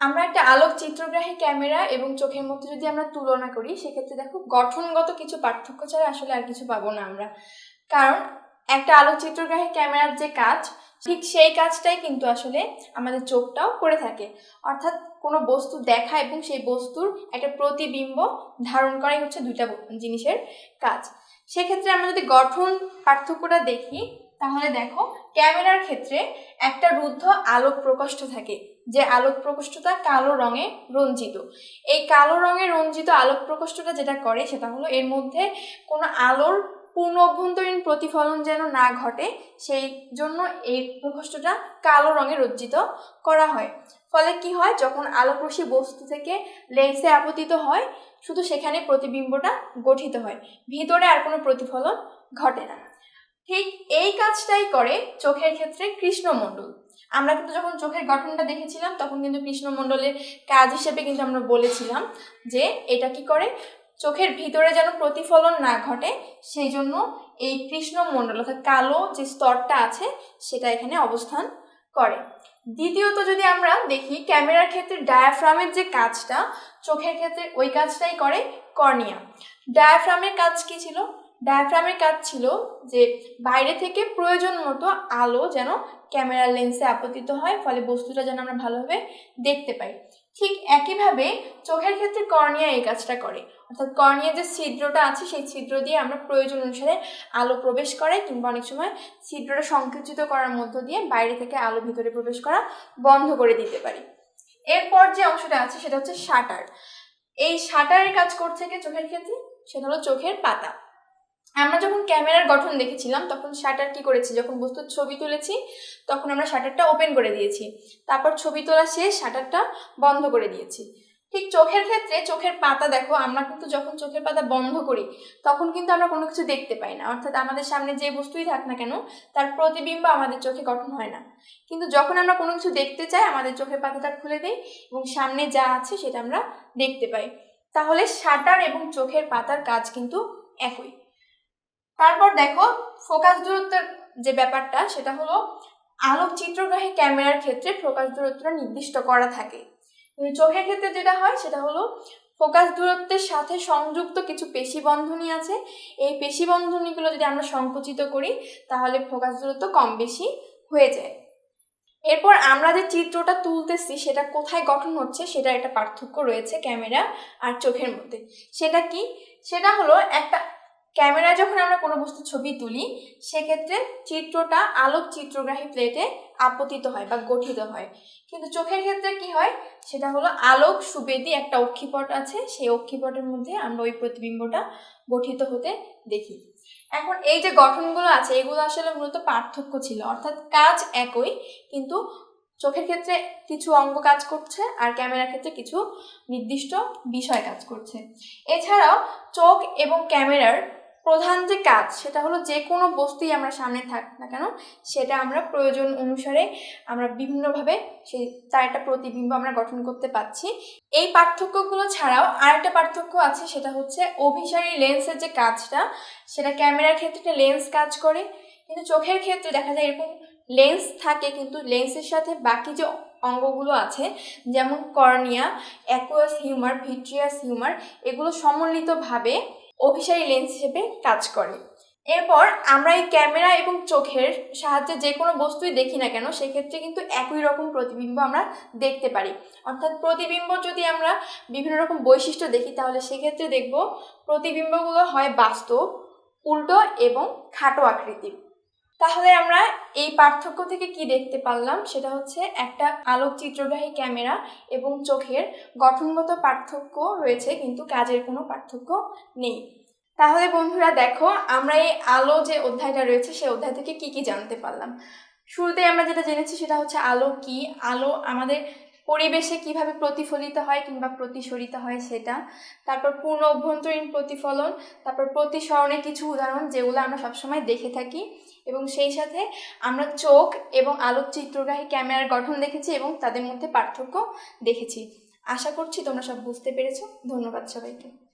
আমরা একটা আলোক চিত্রগ্রাহী ক্যামেরা এবং চোখের মধ্যে যদি আমরা তুলনা করি, সেক্ষেত্রে দেখো গঠনগত কিছু পার্থক্য ছাড়া আসলে আর কিছু পাবো না আমরা। কারণ একটা আলোক চিত্রগ্রাহী ক্যামেরার যে কাজ, ঠিক সেই কাজটাই কিন্তু আসলে আমাদের চোখটাও করে থাকে। অর্থাৎ কোনো বস্তু দেখা এবং সেই বস্তুর একটা প্রতিবিম্ব ধারণ করাই হচ্ছে দুইটা জিনিসের কাজ। সেক্ষেত্রে আমরা যদি গঠন পার্থক্যটা দেখি তাহলে দেখো, ক্যামেরার ক্ষেত্রে একটা রুদ্ধ আলোক প্রকোষ্ঠ থাকে, যে আলোক প্রকোষ্ঠটা কালো রঙে রঞ্জিত। এই কালো রঙে রঞ্জিত আলোক প্রকোষ্ঠটা যেটা করে, সেটা হলো এর মধ্যে কোনো আলোর পূর্ণ অভ্যন্তরীণ প্রতিফলন যেন না ঘটে, সেই জন্য এই প্রকোষ্ঠটা কালো রঙে রঞ্জিত করা হয়। ফলে কি হয়, যখন আলোকরশ্মি বস্তু থেকে লেন্সে আপতিত হয়, শুধু সেখানে প্রতিবিম্বটা গঠিত হয়, ভিতরে আর কোনো প্রতিফলন ঘটে না। ঠিক এই কাজটাই করে চোখের ক্ষেত্রে কৃষ্ণমণ্ডল। আমরা কিন্তু যখন চোখের গঠনটা দেখেছিলাম, তখন কিন্তু কৃষ্ণমণ্ডলের কাজ হিসেবে কিন্তু আমরা বলেছিলাম যে এটা কি করে? চোখের ভিতরে যেন প্রতিফলন না ঘটে, সেই জন্য এই কৃষ্ণমণ্ডল অর্থাৎ কালো যে স্তরটা আছে, সেটা এখানে অবস্থান করে। দ্বিতীয়ত যদি আমরা দেখি, ক্যামেরার ক্ষেত্রে ডায়াফ্রামের যে কাজটা, চোখের ক্ষেত্রে ওই কাজটাই করে কর্নিয়া। ডায়াফ্রামের কাজ কি ছিল? ডায়াফ্রামের কাজ ছিল যে বাইরে থেকে প্রয়োজন মতো আলো যেন ক্যামেরার লেন্সে আপতিত হয়, ফলে বস্তুটা যেন আমরা ভালোভাবে দেখতে পাই। ঠিক একইভাবে চোখের ক্ষেত্রে কর্নিয়া এই কাজটা করে। অর্থাৎ কর্নিয়া যে ছিদ্রটা আছে, সেই ছিদ্র দিয়ে আমরা প্রয়োজন অনুসারে আলো প্রবেশ করাই কিংবা অনেক সময় ছিদ্রটা সংকুচিত করার মধ্য দিয়ে বাইরে থেকে আলো ভিতরে প্রবেশ করা বন্ধ করে দিতে পারি। এরপর যে অংশটা আছে, সেটা হচ্ছে শাটার। এই শাটারের কাজ করছে কি চোখের ক্ষেত্রে? সেটা হলো চোখের পাতা। আমরা যখন ক্যামেরার গঠন দেখেছিলাম, তখন শাটার কি করেছি? যখন বস্তুর ছবি তুলেছি, তখন আমরা শাটারটা ওপেন করে দিয়েছি। তারপর ছবি তোলা শেষ, শাটারটা বন্ধ করে দিয়েছি। ঠিক চোখের ক্ষেত্রে, চোখের পাতা দেখো, আমরা কিন্তু যখন চোখের পাতা বন্ধ করি, তখন কিন্তু আমরা কোনো কিছু দেখতে পাই না। অর্থাৎ আমাদের সামনে যে বস্তুই থাক না কেন, তার প্রতিবিম্ব আমাদের চোখে গঠন হয় না। কিন্তু যখন আমরা কোনো কিছু দেখতে চাই, আমাদের চোখের পাতাটা খুলে দেই এবং সামনে যা আছে সেটা আমরা দেখতে পাই। তাহলে শাটার এবং চোখের পাতার কাজ কিন্তু একই। তারপর দেখো, ফোকাস দূরত্বের যে ব্যাপারটা, সেটা হলো আলোক চিত্রগ্রাহী ক্যামেরার ক্ষেত্রে ফোকাস দূরত্বটা নির্দিষ্ট করা থাকে। চোখের ক্ষেত্রে যেটা হয়, সেটা হলো ফোকাস দূরত্বের সাথে সংযুক্ত কিছু পেশি বন্ধনী আছে। এই পেশি বন্ধনীগুলো যদি আমরা সংকুচিত করি, তাহলে ফোকাস দূরত্ব কম বেশি হয়ে যায়। এরপর আমরা যে চিত্রটা তুলতেছি, সেটা কোথায় গঠন হচ্ছে সেটা একটা পার্থক্য রয়েছে ক্যামেরা আর চোখের মধ্যে। সেটা কি? সেটা হলো একটা ক্যামেরায় যখন আমরা কোনো বস্তু ছবি তুলি, সেক্ষেত্রে চিত্রটা আলোক চিত্রগ্রাহী প্লেটে আপতিত হয় বা গঠিত হয়। কিন্তু চোখের ক্ষেত্রে কি হয়? সেটা হলো আলোক সুবেদী একটা অক্ষিপট আছে, সেই অক্ষিপটের মধ্যে আমরা ওই প্রতিবিম্বটা গঠিত হতে দেখি। এখন এই যে গঠনগুলো আছে, এগুলো আসলে মূলত পার্থক্য ছিল। অর্থাৎ কাজ একই, কিন্তু চোখের ক্ষেত্রে কিছু অঙ্গ কাজ করছে আর ক্যামেরার ক্ষেত্রে কিছু নির্দিষ্ট বিষয় কাজ করছে। এছাড়াও চোখ এবং ক্যামেরার প্রধান যে কাজ, সেটা হলো যে কোনো বস্তুই আমরা সামনে থাক না কেন, সেটা আমরা প্রয়োজন অনুসারে আমরা বিভিন্নভাবে সেই তার একটা প্রতিবিম্ব আমরা গঠন করতে পারছি। এই পার্থক্যগুলো ছাড়াও আরেকটা পার্থক্য আছে, সেটা হচ্ছে অভিসারী লেন্সের যে কাজটা, সেটা ক্যামেরার ক্ষেত্রে লেন্স কাজ করে, কিন্তু চোখের ক্ষেত্রে দেখা যায় এরকম লেন্স থাকে, কিন্তু লেন্সের সাথে বাকি যে অঙ্গগুলো আছে, যেমন cornea aqueous humour vitreous humour এগুলো সমন্বিতভাবে অভিসারী লেন্স হিসেবে কাজ করে। এরপর আমরা এই ক্যামেরা এবং চোখের সাহায্যে যে কোনো বস্তুই দেখি না কেন, সেক্ষেত্রে কিন্তু একই রকম প্রতিবিম্ব আমরা দেখতে পারি। অর্থাৎ প্রতিবিম্ব যদি আমরা বিভিন্ন রকম বৈশিষ্ট্য দেখি, তাহলে সেক্ষেত্রে দেখব প্রতিবিম্বগুলো হয় বাস্তব, উল্টো এবং খাটো আকৃতির। তাহলে আমরা এই পার্থক্য থেকে কি দেখতে পারলাম? সেটা হচ্ছে একটা আলোক চিত্রগ্রাহী ক্যামেরা এবং চোখের গঠনগত পার্থক্য রয়েছে, কিন্তু কাজের কোনো পার্থক্য নেই। তাহলে বন্ধুরা দেখো, আমরা এই আলো যে অধ্যায়টা রয়েছে সেই অধ্যায় থেকে কি কি জানতে পারলাম? শুরুতে আমরা যেটা জেনেছি সেটা হচ্ছে আলো কি? আলো আমাদের পরিবেশে কীভাবে প্রতিফলিত হয় কিংবা প্রতিসরিত হয় সেটা, তারপর পূর্ণ অভ্যন্তরীণ প্রতিফলন, তারপর প্রতিসরণের কিছু উদাহরণ যেগুলো আমরা সবসময় দেখে থাকি এবং সেই সাথে আমরা চোখ এবং আলোক চিত্রগ্রাহী ক্যামেরার গঠন দেখেছি এবং তাদের মধ্যে পার্থক্য দেখেছি। আশা করছি তোমরা সব বুঝতে পেরেছ। ধন্যবাদ সবাইকে।